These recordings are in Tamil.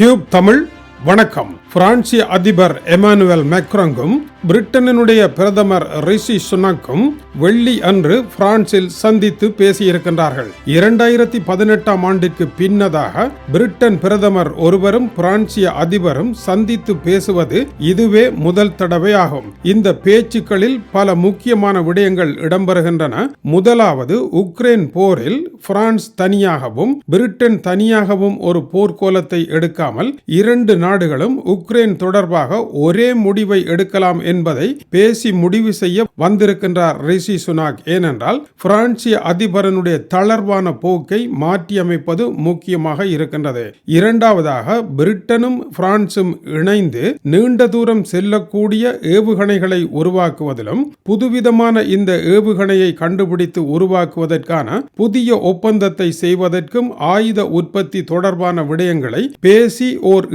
டியூப் தமிழ் வணக்கம். பிரான்சிய அதிபர் எமானுவேல் மேக்ரோங்கும் பிரிட்டனினுடைய பிரதமர் ரிஷி சுனக்கும் வெள்ளி அன்று பிரான்சில் சந்தித்து பேசியிருக்கின்றார்கள். இரண்டாயிரத்தி பதினெட்டாம் ஆண்டிற்கு பின்னதாக பிரிட்டன் பிரதமர் ஒருவரும் பிரான்சிய அதிபரும் சந்தித்து பேசுவது இதுவே முதல் தடவையாகும். இந்த பேச்சுக்களில் பல முக்கியமான விடயங்கள் இடம்பெறுகின்றன. முதலாவது உக்ரைன் போரில் பிரான்ஸ் தனியாகவும் பிரிட்டன் தனியாகவும் ஒரு போர்க்கோலத்தை எடுக்காமல் இரண்டு நாடுகளும் உக்ரைன் தொடர்பாக ஒரே முடிவை எடுக்கலாம் என்பதை பேசி முடிவு செய்ய வந்திருக்கின்றார் ரிஷி சுனாக். ஏனென்றால் பிரான்சிய அதிபரனுடைய தளர்வான போக்கை மாற்றியமைப்பது முக்கியமாக இருக்கின்றது. இரண்டாவதாக பிரிட்டனும் பிரான்சும் இணைந்து நீண்ட தூரம் செல்லக்கூடிய ஏவுகணைகளை உருவாக்குவதிலும் புதுவிதமான இந்த ஏவுகணையை கண்டுபிடித்து உருவாக்குவதற்கான புதிய ஒப்பந்தத்தை செய்வதற்கும் ஆயுத உற்பத்தி தொடர்பான விடயங்களை பேசி ஓர்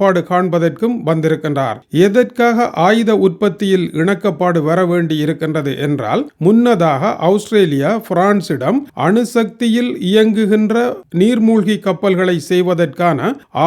இணக்கப்பாடு காண்பதற்கும் வந்திருக்கின்றார். எதற்காக ஆயுத உற்பத்தியில் இணக்கப்பாடு வர வேண்டி இருக்கின்றது என்றால் முன்னதாக ஆஸ்திரேலியா பிரான்சிடம் அணுசக்தியில் இயங்குகின்ற நீர்மூழ்கி கப்பல்களை செய்வதற்கான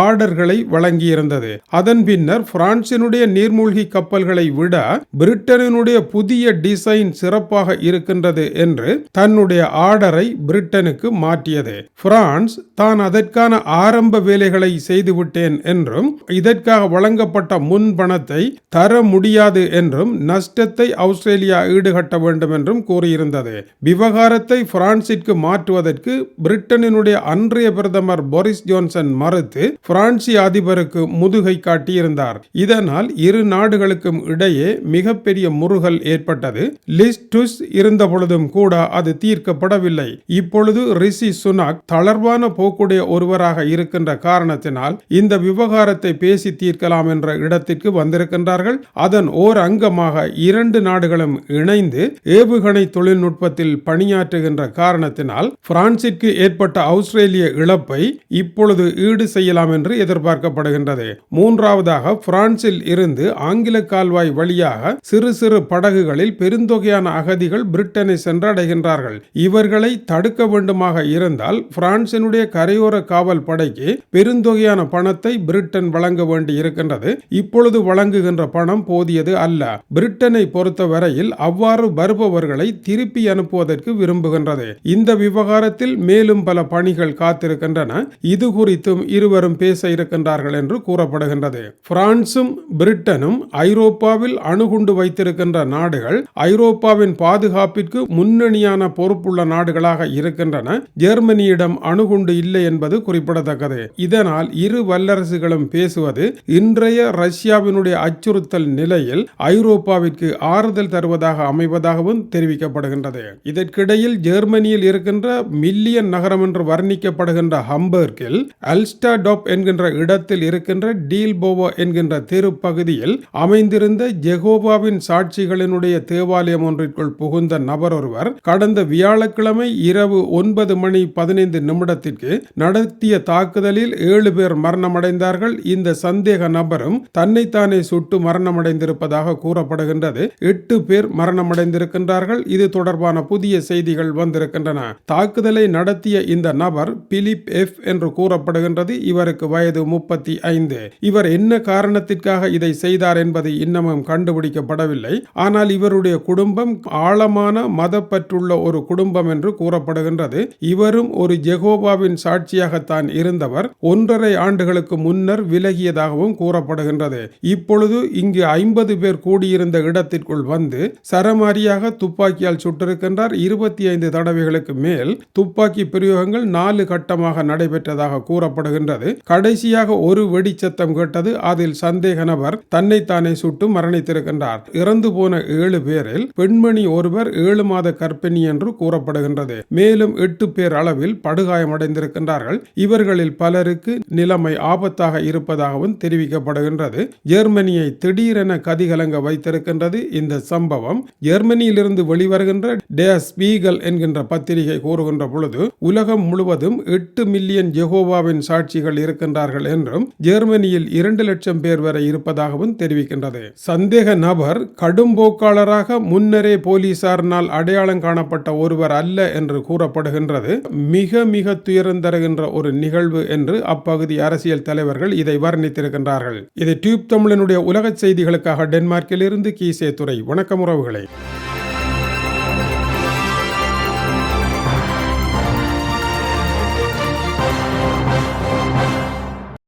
ஆர்டர்களை வழங்கியிருந்தது. அதன் பின்னர் பிரான்சினுடைய நீர்மூழ்கி கப்பல்களை விட பிரிட்டனினுடைய புதிய டிசைன் சிறப்பாக இருக்கின்றது என்று தன்னுடைய ஆர்டரை பிரிட்டனுக்கு மாற்றியது. பிரான்ஸ் தான் அதற்கான ஆரம்ப வேலைகளை செய்துவிட்டேன் என்றும் இதற்காக வழங்கப்பட்ட முன் பணத்தை தர முடியாது என்றும் நஷ்டத்தை ஆஸ்திரேலியா ஈடுகட்ட வேண்டும் என்றும் கூறியிருந்தது. விவகாரத்தை பிரான்சிற்கு மாற்றுவதற்கு பிரிட்டனினுடைய அன்றைய பிரதமர் போரிஸ் ஜோன்சன் மறுத்து பிரான்சி அதிபருக்கு முதுகை காட்டியிருந்தார். இதனால் இரு நாடுகளுக்கும் இடையே மிகப்பெரிய முருகல் ஏற்பட்டது. லிஸ்டுஸ் இருந்த பொழுதும் கூட அது தீர்க்கப்படவில்லை. இப்பொழுது ரிஷி சுனாக் தளர்வான போக்குடைய ஒருவராக இருக்கின்ற காரணத்தினால் இந்த விவகாரத்தை பேசி தீர்க்கலாம் என்ற இடத்திற்கு வந்திருக்கின்றார்கள். அதன் ஓர் அங்கமாக இரண்டு நாடுகளும் இணைந்து ஏவுகணை தொழில்நுட்பத்தில் பணியாற்றுகின்ற காரணத்தினால் பிரான்சிற்கு ஏற்பட்ட ஆஸ்திரேலிய இழப்பை இப்பொழுது ஈடு செய்யலாம் என்று எதிர்பார்க்கப்படுகின்றது. மூன்றாவதாக பிரான்சில் இருந்து ஆங்கில கால்வாய் வழியாக சிறு சிறு படகுகளில் பெருந்தொகையான அகதிகள் பிரிட்டனை சென்றடைகின்றார்கள். இவர்களை தடுக்க வேண்டுமாக இருந்தால் பிரான்சினுடைய கரையோர காவல் படைக்கு பெருந்தொகையான பணத்தை பிரிட்டன் வழங்க வேண்டி இருக்கின்றது இப்பொழுது வழங்குகின்ற பணம் போதியது அல்ல. பிரிட்டனை பொறுத்தவரையில் அவ்வாறு வருபவர்களை திருப்பி அனுப்புவதற்கு விரும்புகின்றது. இந்த விவகாரத்தில் மேலும் பல பணிகள் காத்திருக்கின்றன. இது குறித்தும் இருவரும் பேச இருக்கின்றார்கள் என்று கூறப்படுகின்றது. பிரான்சும் பிரிட்டனும் ஐரோப்பாவில் அணுகுண்டு வைத்திருக்கின்ற நாடுகள் ஐரோப்பாவின் பாதுகாப்பிற்கு முன்னணியான பொறுப்புள்ள நாடுகளாக இருக்கின்றன. ஜெர்மனியிடம் அணுகுண்டு இல்லை என்பது குறிப்பிடத்தக்கது. இதனால் இரு வல்லரசுகளும் பேசுவது இன்றைய ரஷ்யாவினுடைய அச்சுறுத்தல் நிலையில் ஐரோப்பாவிற்கு ஆறுதல் தருவதாக அமைவதாகவும் தெரிவிக்கப்படுகின்றது. இதற்கிடையில் ஜெர்மனியில் இருக்கின்ற மில்லியன் நகரம் என்று வர்ணிக்கப்படுகின்ற ஹம்பர்கில் அல்ஸ்டாடாப் என்கின்ற இடத்தில் இருக்கின்ற டீல்போவோ என்கின்ற தெரு பகுதியில் அமைந்திருந்த ஜெகோவாவின் சாட்சிகளினுடைய தேவாலயம் ஒன்றிற்குள் புகுந்த நபர் ஒருவர் கடந்த வியாழக்கிழமை இரவு ஒன்பது மணி பதினைந்து நிமிடத்திற்கு நடத்திய தாக்குதலில் ஏழு பேர் மரணமடைந்தார்கள். இந்த சந்தேக நபரும் தன்னைத்தானே சுட்டு மரணமடைந்திருப்பதாக கூறப்படுகின்றது. எட்டு பேர் மரணமடைந்திருக்கின்றார்கள். இது தொடர்பான புதிய செய்திகள் வந்திருக்கின்றன. தாக்குதலை நடத்திய இந்த நபர் பிலிப் எஃப் என்று கூறப்படுகின்றது. இவருக்கு வயது முப்பத்தி ஐந்து. இவர் என்ன காரணத்திற்காக இதை செய்தார் என்பது இன்னமும் கண்டுபிடிக்கப்படவில்லை. ஆனால் இவருடைய குடும்பம் ஆழமான மதப்பற்றுள்ள ஒரு குடும்பம் என்று கூறப்படுகின்றது. இவரும் ஒரு ஜெகோபாவின் சாட்சியாகத்தான் இருந்தவர். ஒன்றரை ஆண்டுகளுக்கு முன்னர் விலகியதாகவும் கூறப்படுகின்றது. இப்பொழுது இங்கு ஐம்பது பேர் கூடியிருந்த இடத்திற்குள் வந்து சரமாரியாக துப்பாக்கியால் சுட்டிருக்கின்றார். இருபத்தி ஐந்து தடவைகளுக்கு மேல் துப்பாக்கி பிரயோகங்கள் நாலு கட்டமாக நடைபெற்றதாக கூறப்படுகின்றது. கடைசியாக ஒரு வெடிச்சத்தம் கேட்டது. அதில் சந்தேக நபர் தன்னைத்தானே சுட்டு மரணித்திருக்கின்றார். இறந்து போன ஏழு பேரில் பெண்மணி ஒருவர் ஏழு மாத கற்பிணி என்று கூறப்படுகின்றது. மேலும் எட்டு பேர் அளவில் படுகாயமடைந்திருக்கின்றார்கள். இவர்களில் பலருக்கு நிலைமை ஆபத்தாக இருப்பது இருப்பதாகவும் தெரிவிக்கப்படுகின்றது. ஜெர்மனியை திடீரென கதிகலங்க வைத்திருக்கின்றது. இந்த சம்பவம் ஜெர்மனியிலிருந்து வெளிவருகின்ற டே ஸ்பீகல் என்கின்ற பத்திரிகை கூறுகின்ற பொழுது உலகம் முழுவதும் எட்டு மில்லியன் ஜெகோவாவின் சாட்சிகள் இருக்கின்றார்கள் என்றும் ஜெர்மனியில் இரண்டு லட்சம் பேர் வரை இருப்பதாகவும் தெரிவிக்கின்றது. சந்தேக நபர் கடும் போக்காளராக முன்னரே போலீசாரினால் அடையாளம் காணப்பட்ட ஒருவர் அல்ல என்று கூறப்படுகின்றது. மிக மிக துயரம் தருகின்ற ஒரு நிகழ்வு என்று அப்பகுதி அரசியல் தலைவர்கள் இதை வர்ணித்திருக்கின்றார்கள். இது டியூப் தமிழனுடைய உலக செய்திகளுக்காக டென்மார்க்கில் இருந்து கீசே துறை வணக்கம் உறவுகளை.